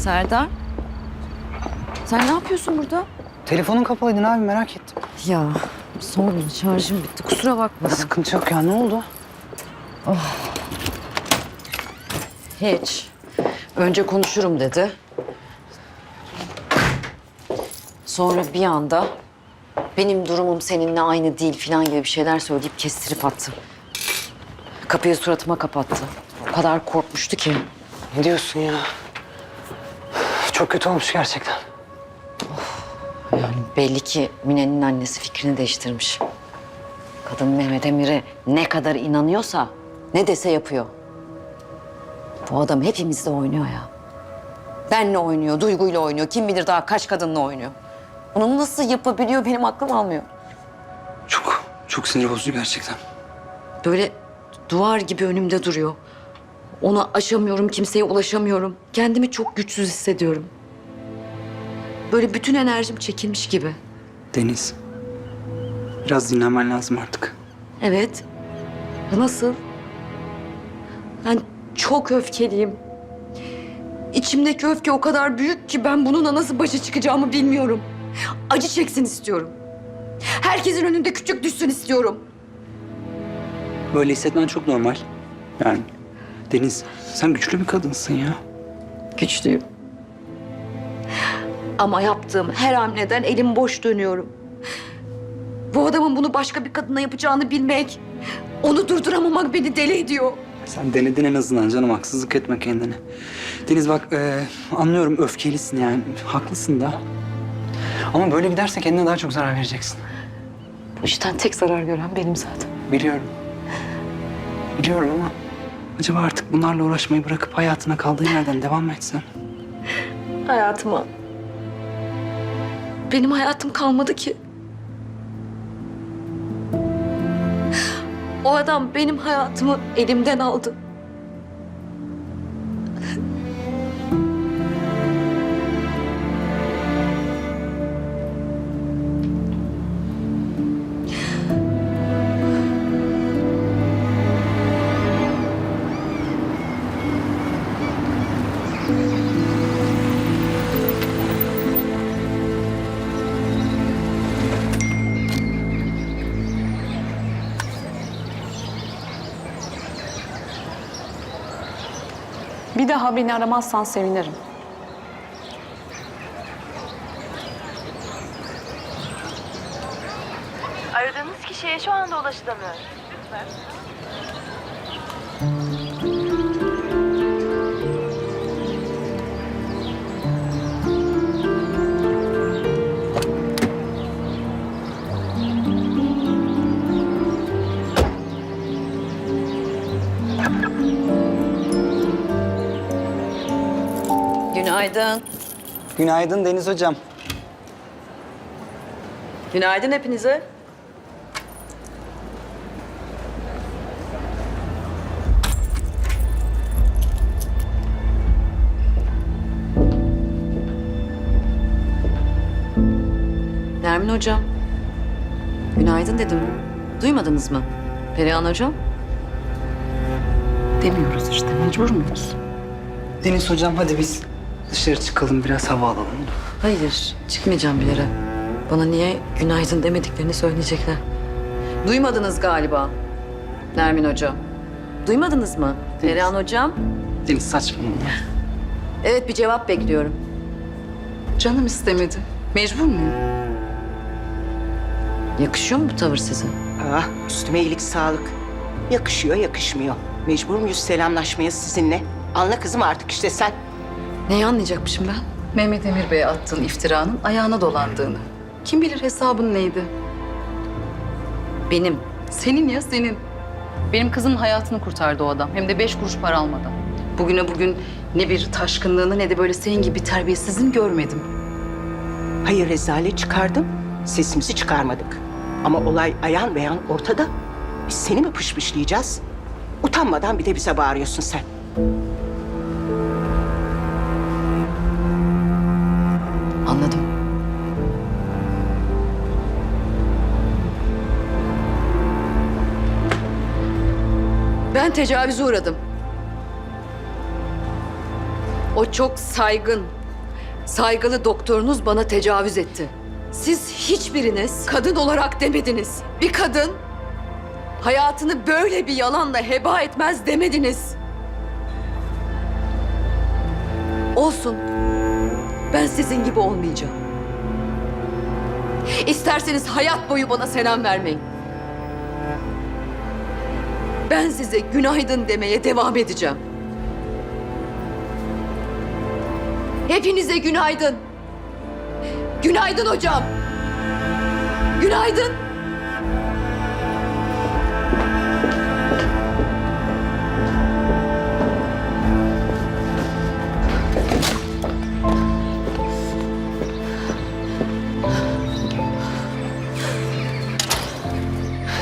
Serdar. Sen ne yapıyorsun burada? Telefonun kapalıydı abi merak ettim. Ya son şarjım bitti. Kusura bakma. Sıkıntı yok ya ne oldu? Hiç. Önce konuşurum dedi. Sonra bir anda benim durumum seninle aynı değil falan gibi bir şeyler söyleyip kestirip attı. Kapıyı suratıma kapattı. O kadar korkmuştu ki. Ne diyorsun ya? Çok kötü olmuş gerçekten. Yani belli ki Mine'nin annesi fikrini değiştirmiş. Kadın Mehmet Emir'e ne kadar inanıyorsa ne dese yapıyor. Bu adam hepimizle oynuyor ya. Benle oynuyor, Duygu'yla oynuyor. Kim bilir daha kaç kadınla oynuyor. Bunu nasıl yapabiliyor benim aklım almıyor. Çok, çok sinir bozucu gerçekten. Böyle duvar gibi önümde duruyor. Onu aşamıyorum, kimseye ulaşamıyorum. Kendimi çok güçsüz hissediyorum. Böyle bütün enerjim çekilmiş gibi. Deniz. Biraz dinlenmen lazım artık. Evet. Nasıl? Ben çok öfkeliyim. İçimdeki öfke o kadar büyük ki ben bununla nasıl başa çıkacağımı bilmiyorum. Acı çeksin istiyorum. Herkesin önünde küçük düşsün istiyorum. Böyle hissetmen çok normal. Yani Deniz sen güçlü bir kadınsın ya. Güçlüyüm. Ama yaptığım her hamleden elim boş dönüyorum. Bu adamın bunu başka bir kadına yapacağını bilmek, onu durduramamak beni deli ediyor. Sen denedin en azından canım haksızlık etme kendine. Deniz bak e, anlıyorum öfkelisin yani haklısın da. Ama böyle giderse kendine daha çok zarar vereceksin. Bu işten tek zarar gören benim zaten. Biliyorum. Biliyorum ama acaba artık bunlarla uğraşmayı bırakıp hayatına kaldığın yerden devam mı etsen? Hayatıma. Benim hayatım kalmadı ki. O adam benim hayatımı elimden aldı. Daha beni aramazsan sevinirim. Aradığınız kişiye şu anda ulaşılamıyor. Lütfen. Günaydın. Günaydın Deniz hocam. Günaydın hepinize. Nermin hocam. Günaydın dedim. Duymadınız mı? Perihan hocam. Demiyoruz işte, mecbur muyuz? Deniz hocam hadi biz dışarı çıkalım biraz hava alalım. Hayır, çıkmayacağım bir yere. Bana niye günaydın demediklerini söyleyecekler. Duymadınız galiba. Nermin hocam. Duymadınız mı? Perihan hocam. Deniz saçmalama. Evet bir cevap bekliyorum. Canım istemedi. Mecbur muyum? Yakışıyor mu bu tavır size? Ah, üstüme iyilik sağlık. Yakışıyor, yakışmıyor. Mecbur muyuz selamlaşmaya sizinle? Anla kızım artık işte sen. Neyi anlayacakmışım ben? Mehmet Emir Bey'e attığın iftiranın ayağına dolandığını. Kim bilir hesabın neydi? Benim. Senin ya senin. Benim kızımın hayatını kurtardı o adam. Hem de beş kuruş para almadan. Bugüne bugün ne bir taşkınlığını ne de böyle senin gibi terbiyesizliğini görmedim. Hayır rezalet çıkardım, sesimizi çıkarmadık. Ama olay ayan beyan ortada. Biz seni mi pışpışlayacağız? Utanmadan bir de bize bağırıyorsun sen. Ben tecavüze uğradım. O çok saygın, saygılı doktorunuz bana tecavüz etti. Siz hiçbiriniz kadın olarak demediniz. Bir kadın hayatını böyle bir yalanla heba etmez demediniz. Olsun. Ben sizin gibi olmayacağım. İsterseniz hayat boyu bana selam vermeyin. Ben size günaydın demeye devam edeceğim. Hepinize günaydın. Günaydın hocam. Günaydın.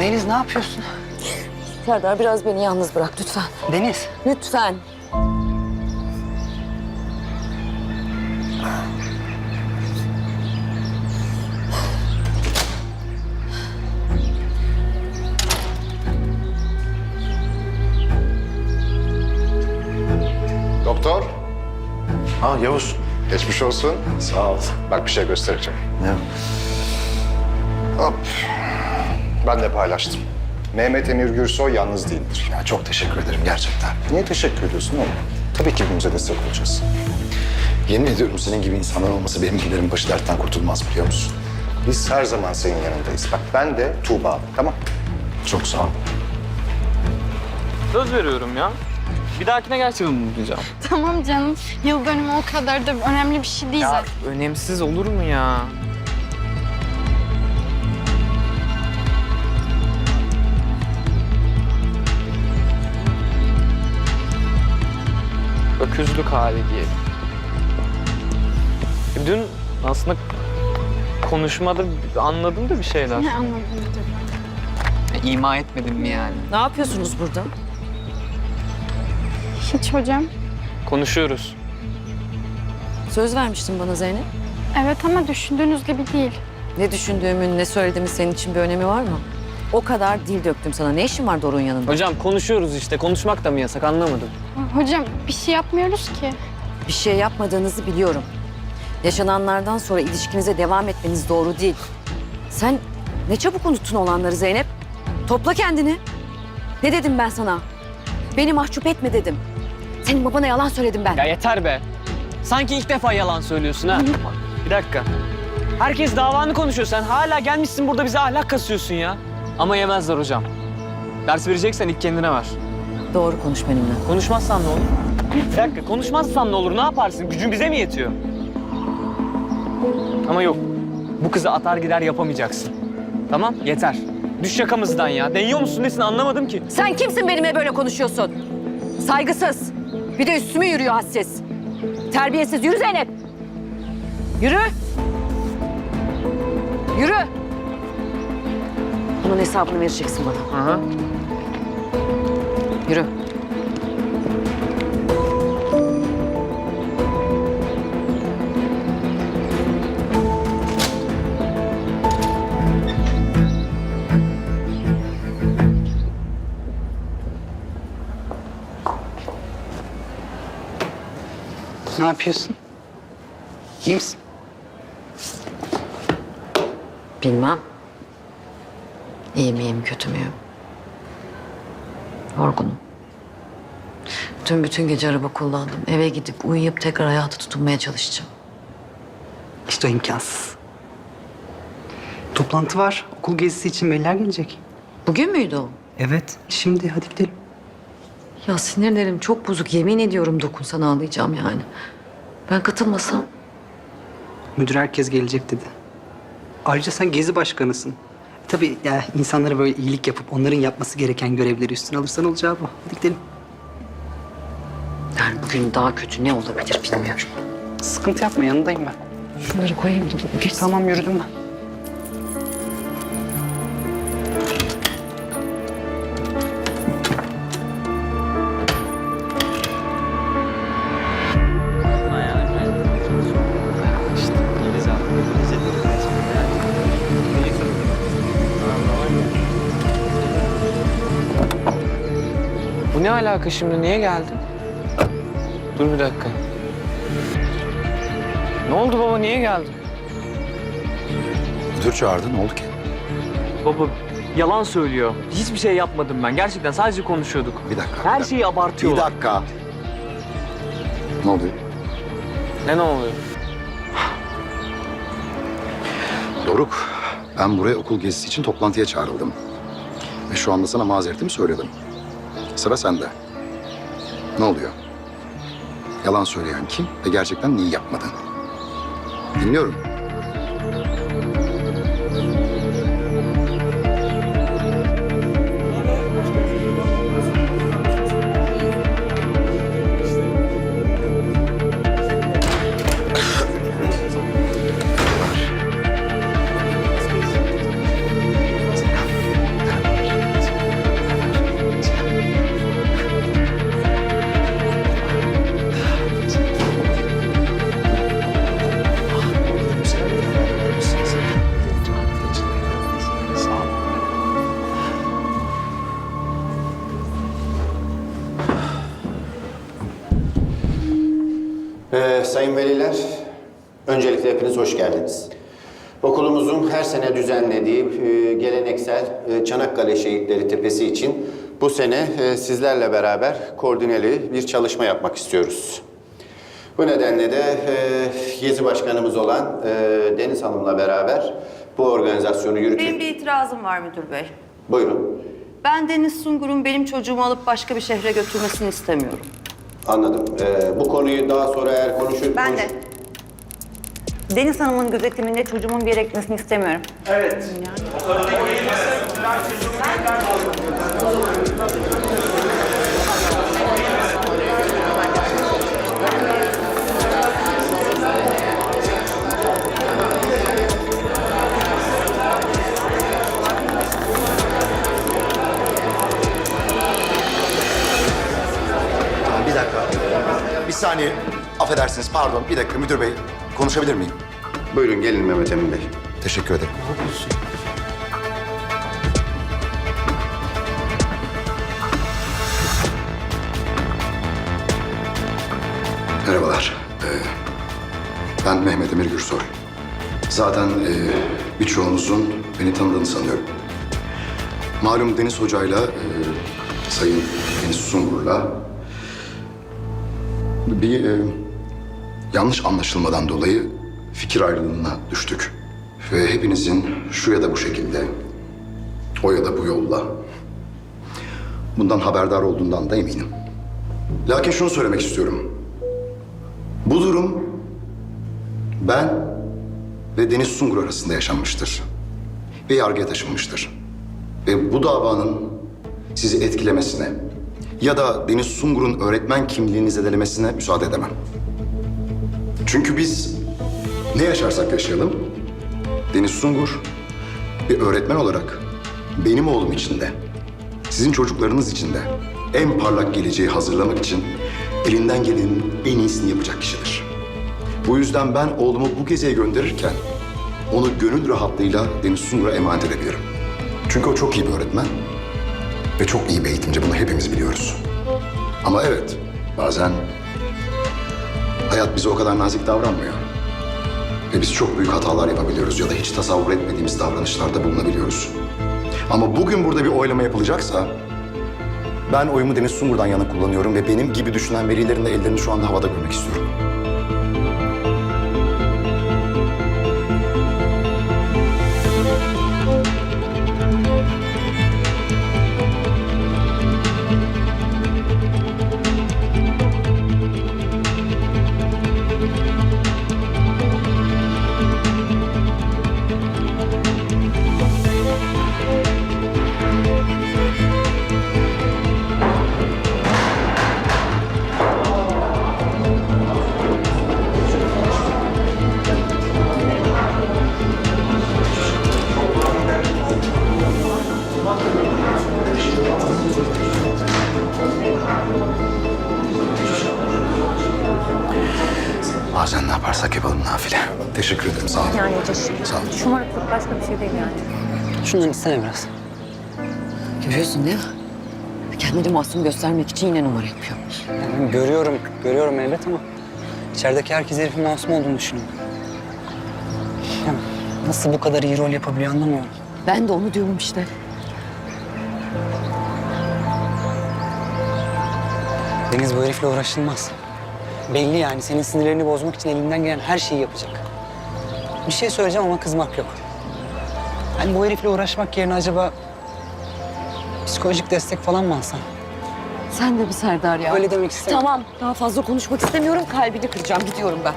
Deniz ne yapıyorsun? Serdar biraz beni yalnız bırak lütfen. Deniz. Lütfen. Doktor. Ha Yavuz. Geçmiş olsun. Sağ ol. Bak bir şey göstereceğim. Ne? Hop. Ben de paylaştım. Mehmet Emir Gürsoy yalnız değildir. Ya çok teşekkür ederim gerçekten. Niye teşekkür ediyorsun oğlum? Tabii ki birbirimize destek olacağız. Yemin ediyorum senin gibi insanlar olmasa benim gibilerin başı dertten kurtulmaz biliyor musun? Biz her zaman senin yanındayız. Bak ben de Tuğba. Tamam. Çok sağ ol. Söz veriyorum ya. Bir dahakine gerçekten unutmayacağım. Tamam canım. Yıl dönümü o kadar da önemli bir şey değil Ya zaten. önemsiz olur mu ya? Öküzlük hali diyelim. Dün aslında konuşmada anladım da bir şeyler. Ne anladım E, İma etmedim mi yani? Ne yapıyorsunuz burada? Hiç hocam. Konuşuyoruz. Söz vermiştin bana Zeynep. Evet ama düşündüğünüz gibi değil. Ne düşündüğümün, ne söylediğimin senin için bir önemi var mı? O kadar dil döktüm sana. Ne işin var Doruk'un yanında? Hocam konuşuyoruz işte. Konuşmak da mı yasak anlamadım. Hocam bir şey yapmıyoruz ki. Bir şey yapmadığınızı biliyorum. Yaşananlardan sonra ilişkinize devam etmeniz doğru değil. Sen ne çabuk unuttun olanları Zeynep. Topla kendini. Ne dedim ben sana? Beni mahcup etme dedim. Senin babana yalan söyledim ben. Ya yeter be. Sanki ilk defa yalan söylüyorsun ha. Bir dakika. Herkes davanı konuşuyor. Sen hala gelmişsin burada bize ahlak kasıyorsun ya. Ama yemezler hocam. Ders vereceksen ilk kendine ver. Doğru konuş benimle. Konuşmazsan ne olur? Bir dakika konuşmazsan ne olur? Ne yaparsın? Gücün bize mi yetiyor? Ama yok. Bu kızı atar gider yapamayacaksın. Tamam yeter. Düş yakamızdan ya. Değiyor musun nesin anlamadım ki. Sen kimsin benimle böyle konuşuyorsun? Saygısız. Bir de üstüme yürüyor hadsiz. Terbiyesiz. Yürü Zeynep. Yürü. Yürü. Bunun hesabını vereceksin bana. Aha. Yürü. Ne yapıyorsun? İyi misin? Bilmem. İyi miyim, kötü müyüm? Yorgunum. Dün bütün gece araba kullandım. Eve gidip uyuyup tekrar hayata tutunmaya çalışacağım. İşte o imkansız. Toplantı var. Okul gezisi için veliler gelecek. Bugün müydü o? Evet. Şimdi hadi gidelim. Ya sinirlerim çok bozuk. Yemin ediyorum dokunsan ağlayacağım yani. Ben katılmasam. Müdür herkes gelecek dedi. Ayrıca sen gezi başkanısın. Tabii ya insanlara böyle iyilik yapıp onların yapması gereken görevleri üstüne alırsan olacağı bu. Hadi gidelim. Yani bugün daha kötü ne olabilir bilmiyorum. Sıkıntı yapma yanındayım ben. Şunları koyayım da geç. Tamam yürüdüm ben. Ne alaka şimdi? Niye geldin? Dur bir dakika. Ne oldu baba niye geldin? Müdür çağırdı. Ne oldu ki? Baba yalan söylüyor. Hiçbir şey yapmadım ben. Gerçekten sadece konuşuyorduk. Bir dakika. bir Her dakika. şeyi Bir abartıyorlar. dakika. Ne oluyor? Ne ne oluyor? Doruk, ben buraya okul gezisi için toplantıya çağrıldım. Ve şu anda sana mazeretimi söyledim. Sıra sende. Ne oluyor? Yalan söyleyen kim ve gerçekten neyi yapmadın? Dinliyorum. Hoş geldiniz. Okulumuzun her sene düzenlediği e, geleneksel e, Çanakkale Şehitleri Tepesi için bu sene e, sizlerle beraber koordineli bir çalışma yapmak istiyoruz. Bu nedenle de Gezi Başkanımız olan Deniz Hanım'la beraber bu organizasyonu Benim yürütmek... bir itirazım var müdür bey. Buyurun, Ben Deniz Sungur'un benim çocuğumu alıp başka bir şehre götürmesini istemiyorum. anladım. Ee, bu konuyu daha sonra eğer konuşur... Ben konuş- de. Deniz Hanım'ın gözetiminde çocuğumun bir yere gitmesini istemiyorum. Tamam, bir dakika. Bir saniye. Affedersiniz, pardon. Bir dakika müdür bey. Konuşabilir miyim? Buyurun gelin Mehmet Emin Bey. Teşekkür ederim. Merhabalar. Ee, ben Mehmet Emir Gürsoy. Zaten e, birçoğunuzun beni tanıdığını sanıyorum. Malum Deniz Hoca'yla, e, Sayın Deniz Sungur'la bir e, yanlış anlaşılmadan dolayı fikir ayrılığına düştük. Ve hepinizin şu ya da bu şekilde, o ya da bu yolla bundan haberdar olduğundan da eminim. Lakin şunu söylemek istiyorum. Bu durum ben ve Deniz Sungur arasında yaşanmıştır. Ve yargıya taşınmıştır. Ve bu davanın sizi etkilemesine ya da Deniz Sungur'un öğretmen kimliğini zedelemesine müsaade edemem. Çünkü biz ne yaşarsak yaşayalım, Deniz Sungur bir öğretmen olarak benim oğlum için de, sizin çocuklarınız için de en parlak geleceği hazırlamak için elinden gelenin en iyisini yapacak kişidir. Bu yüzden ben oğlumu bu geziye gönderirken onu gönül rahatlığıyla Deniz Sungur'a emanet edebilirim. Çünkü o çok iyi bir öğretmen ve çok iyi bir eğitimci. Bunu hepimiz biliyoruz. Ama evet, bazen hayat bize o kadar nazik davranmıyor. Ve biz çok büyük hatalar yapabiliyoruz ya da hiç tasavvur etmediğimiz davranışlarda bulunabiliyoruz. Ama bugün burada bir oylama yapılacaksa ben oyumu Deniz Sungur'dan yana kullanıyorum ve benim gibi düşünen velilerin de ellerini şu anda havada görmek istiyorum. Şundan istene biraz. Görüyorsun değil mi? Kendini masum göstermek için yine numara yapıyor. Görüyorum, görüyorum elbet ama İçerideki herkes herifin masum olduğunu düşünüyor. Ya nasıl bu kadar iyi rol yapabiliyor anlamıyorum. Ben de onu diyorum işte. Deniz bu herifle uğraşılmaz. Belli yani senin sinirlerini bozmak için elinden gelen her şeyi yapacak. Bir şey söyleyeceğim ama kızmak yok. Hani bu herifle uğraşmak yerine acaba psikolojik destek falan mı alsan? Sen de bir Serdar ya. Öyle demek istemiyorum. Tamam. Daha fazla konuşmak istemiyorum. Kalbini kıracağım. Gidiyorum ben.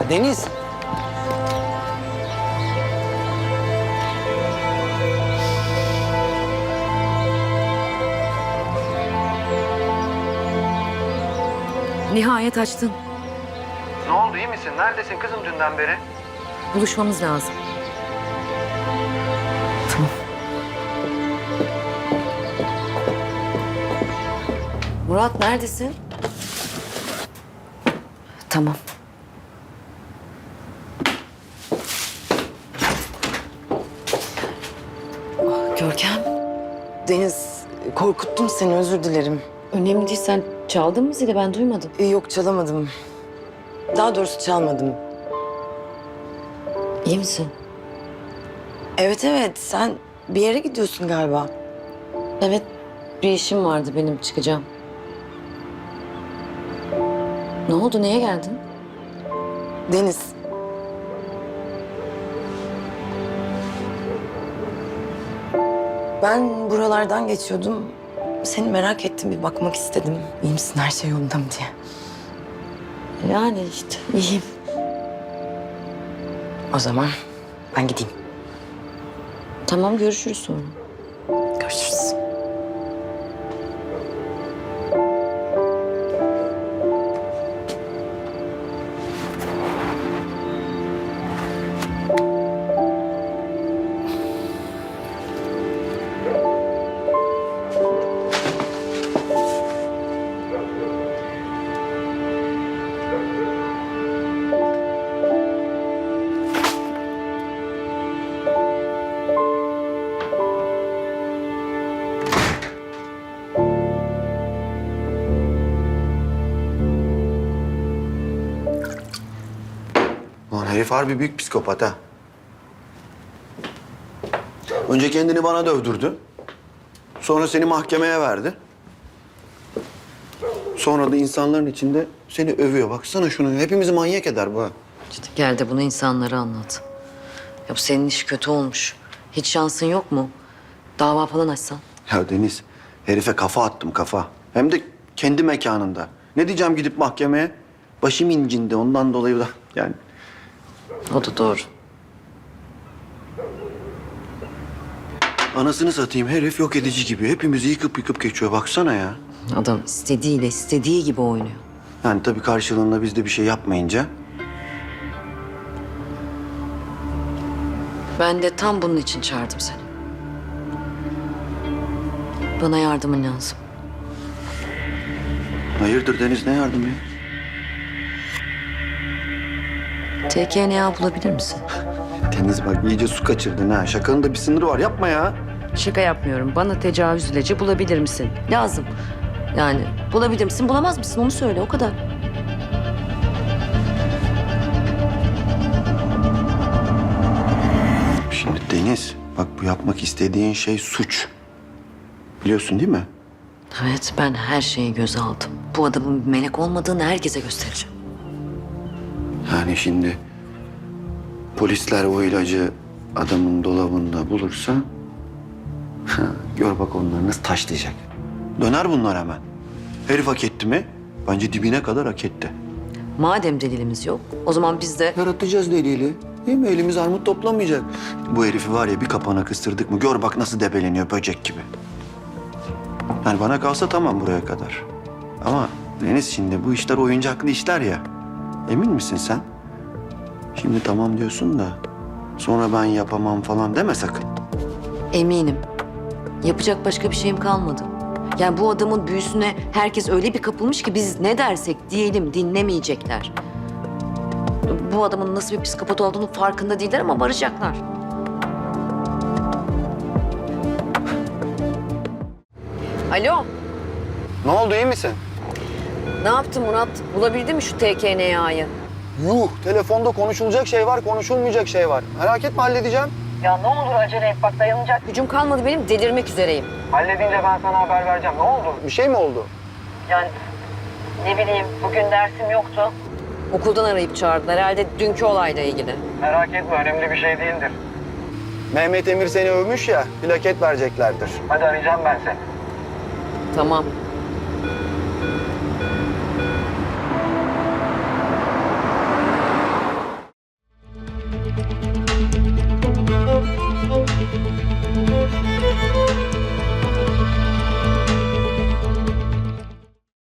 Ya Deniz. Nihayet açtın. Ne oldu iyi misin? Neredesin kızım dünden beri? Buluşmamız lazım. Murat neredesin? Tamam. Ah, Görkem. Deniz, korkuttum seni özür dilerim. Önemli değil. Sen çaldın mı zili? Ben duymadım. Ee, Yok çalamadım. Daha doğrusu çalmadım. İyi misin? Evet evet sen bir yere gidiyorsun galiba. Evet. Bir işim vardı benim. Çıkacağım. Ne oldu? Niye geldin? Deniz. Ben buralardan geçiyordum. Seni merak ettim bir bakmak istedim. İyi misin her şey yolunda mı diye. Yani işte iyiyim. O zaman ben gideyim. Tamam görüşürüz sonra. Herif harbi büyük psikopat ha. Önce kendini bana dövdürdü. Sonra seni mahkemeye verdi. Sonra da insanların içinde seni övüyor. Baksana şunu. Hepimizi manyak eder bu ha. İşte gel de bunu insanlara anlat. Ya bu senin iş kötü olmuş. Hiç şansın yok mu? Dava falan açsan. Ya Deniz, herife kafa attım kafa. Hem de kendi mekanında. Ne diyeceğim gidip mahkemeye? Başım incindi ondan dolayı da yani. O da doğru. Anasını satayım herif yok edici gibi. Hepimizi yıkıp yıkıp geçiyor baksana ya. Adam istediğiyle istediği gibi oynuyor. Yani tabii karşılığında biz de bir şey yapmayınca. Ben de tam bunun için çağırdım seni. Bana yardımın lazım. Hayırdır Deniz ne yardım ya? TKNA bulabilir misin? Deniz bak iyice su kaçırdın ha. Şakanın da bir sınırı var yapma ya. Şaka yapmıyorum. Bana tecavüz ilacı bulabilir misin? Lazım. Yani bulabilir misin, bulamaz mısın? Onu söyle, o kadar. Şimdi Deniz bak bu yapmak istediğin şey suç. Biliyorsun değil mi? Evet, ben her şeyi göze aldım. Bu adamın bir melek olmadığını herkese göstereceğim. Yani şimdi polisler o ilacı adamın dolabında bulursa gör bak onlar nasıl taşlayacak. Döner bunlar hemen. Herif hak etti mi? Bence dibine kadar hak etti. Madem delilimiz yok, o zaman biz de... Yaratacağız delili. Değil mi? Elimiz armut toplamayacak. Bu herifi var ya bir kapana kıstırdık mı gör bak nasıl debeleniyor böcek gibi. Yani bana kalsa tamam buraya kadar. Ama Deniz şimdi bu işler oyuncaklı işler ya. Emin misin sen? Şimdi tamam diyorsun da sonra ben yapamam falan deme sakın. Eminim. Yapacak başka bir şeyim kalmadı. Yani bu adamın büyüsüne herkes öyle bir kapılmış ki biz ne dersek diyelim dinlemeyecekler. Bu adamın nasıl bir psikopat olduğunu farkında değiller ama varacaklar. Alo. Ne oldu iyi misin? Ne yaptın Murat? Bulabildin mi şu TKNA'yı? Yuh, telefonda konuşulacak şey var, konuşulmayacak şey var. Merak etme halledeceğim. Ya ne olur acele et bak dayanacak gücüm kalmadı benim delirmek üzereyim. Halledince ben sana haber vereceğim. Ne oldu? Bir şey mi oldu? Yani ne bileyim bugün dersim yoktu. Okuldan arayıp çağırdılar herhalde dünkü olayla ilgili. Merak etme, önemli bir şey değildir. Mehmet Emir seni övmüş ya, plaket vereceklerdir. Hadi arayacağım ben seni. Tamam.